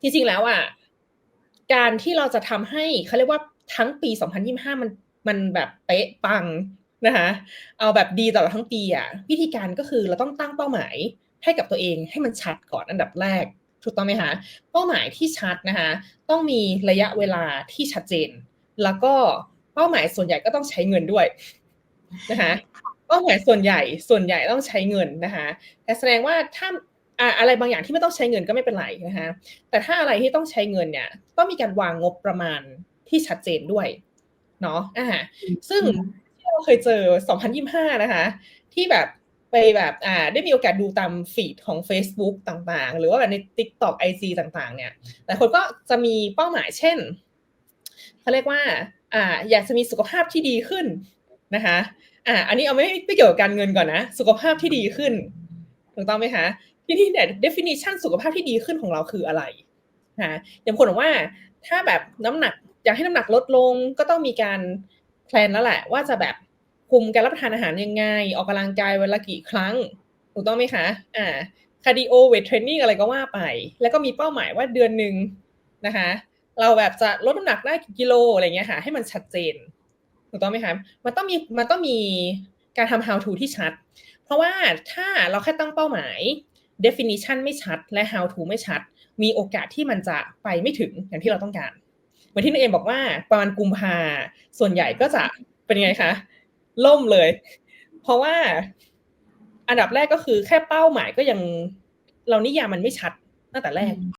จริงๆแล้วอะการที่เราจะทำให้เขาเรียกว่าทั้งปี 2025 มันมันแบบเป๊ะปังนะคะเอาแบบดีตลอดทั้งปีอะวิธีการก็คือเราต้องตั้งเป้าหมายให้กับตัวเองให้มันชัดก่อนอันดับแรก ถูกต้องไหมคะเป้าหมายที่ชัดนะคะต้องมีระยะเวลาที่ชัดเจน แล้วก็เป้าหมายส่วนใหญ่ก็ต้องใช้เงินด้วยนะคะเป้าหมายส่วนใหญ่ส่วนใหญ่ต้องใช้เงินนะคะแต่แสดงว่าถ้า อ่าอะไรบางอย่างที่ไม่ต้องใช้เงินก็ไม่เป็นไรนะคะแต่ถ้าอะไรที่ต้องใช้เงินเนี่ยต้องมีการวางงบประมาณที่ชัดเจนด้วยเนาะอ่าซึ่งที่เราเคยเจอ 2025 นะคะ ที่แบบไปแบบอ่าได้มีโอกาสดูตามฟีดของ Facebook ต่างๆ หรือว่าแบบใน TikTok IG ต่างๆ เนี่ยหลายคนก็จะมีเป้าหมายเช่นเขาเรียกว่าอ่าอยากจะมีสุขภาพที่ดีขึ้นนะคะอ่าอันนี้เอาไม่ไม่เกี่ยวกับการเงินก่อนนะ สุขภาพที่ดีขึ้นถูกต้องไหมคะ ที่นี่เนี่ย definition สุขภาพที่ดีขึ้นของเราคืออะไรนะอย่างคนบอกว่าถ้าแบบน้ำหนักอยากให้น้ำหนักลดลงก็ต้องมีการแพลนแล้วแหละ ว่าจะแบบคุมการรับประทานอาหารยังไง ออกกำลังกายวันละกี่ครั้งถูกต้องไหมคะอ่าคาร์ดิโอเวทเทรนนิ่งอะไรก็ว่าไป แล้วก็มีเป้าหมายว่าเดือนหนึ่งนะคะ เราแบบจะลดน้ำหนักได้กี่กิโลอะไรเงี้ยค่ะ ให้มันชัดเจนถูกต้องไหมคะมันต้องมีมันต้องมีการทำ how to ที่ชัด เพราะว่าถ้าเราแค่ตั้งเป้าหมาย definition ไม่ชัด และ how to ไม่ชัด มีโอกาสที่มันจะไปไม่ถึงอย่างที่เราต้องการเหมือนที่นายเอมบอกว่าประมาณกุมภาส่วนใหญ่ก็จะเป็นไงคะล่มเลย เพราะว่าอันดับแรกก็คือแค่เป้าหมายก็ยังเรานิยามมันไม่ชัดตั้งแต่แรก